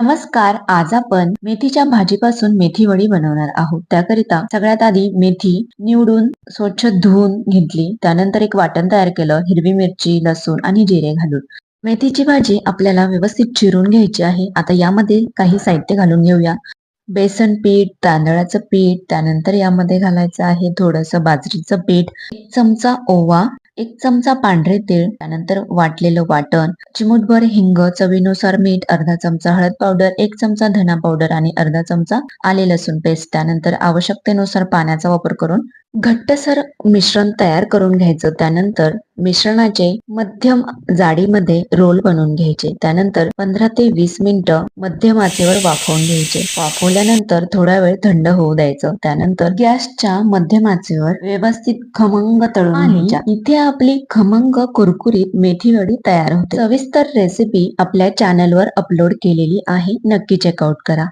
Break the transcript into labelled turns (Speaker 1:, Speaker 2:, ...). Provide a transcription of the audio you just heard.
Speaker 1: नमस्कार आज आपण मेथीच्या भाजीपासून मेथी वडी बनवणार आहोत. त्याकरिता सगळ्यात आधी मेथी निवडून स्वच्छ धुवून घेतली. त्यानंतर एक वाटण तयार केलं हिरवी मिरची लसूण आणि जिरे घालून. मेथीची भाजी आपल्याला व्यवस्थित चिरून घ्यायची आहे. आता यामध्ये काही साहित्य घालून घेऊया. बेसन पीठ तांदळाचं पीठ त्यानंतर यामध्ये घालायचं आहे थोडस बाजरीचं पीठ एक चमचा ओवा एक चमचा पांढरे तीळ त्यानंतर वाटलेलं वाटण चिमूटभर हिंग चवीनुसार मीठ अर्धा चमचा हळद पावडर एक चमचा धना पावडर आणि अर्धा चमचा आले लसूण पेस्ट. त्यानंतर आवश्यकतेनुसार पाण्याचा वापर करून घट्टसर मिश्रण तयार करून घ्यायचं. त्यानंतर मिश्रणाचे मध्यम जाडीमध्ये रोल बनवून घ्यायचे. त्यानंतर पंधरा ते वीस मिनिटं मध्यम आचेवर वाफवून घ्यायचे. वाफवल्यानंतर थोडा वेळ थंड होऊ द्यायचं. त्यानंतर गॅसच्या मध्यम आचेवर व्यवस्थित खमंग तळून घ्यायच्या. इथे आपली खमंग कुरकुरीत मेथी वडी तयार होते. सविस्तर रेसिपी आपल्या चॅनलवर अपलोड केलेली आहे. नक्की चेकआउट करा.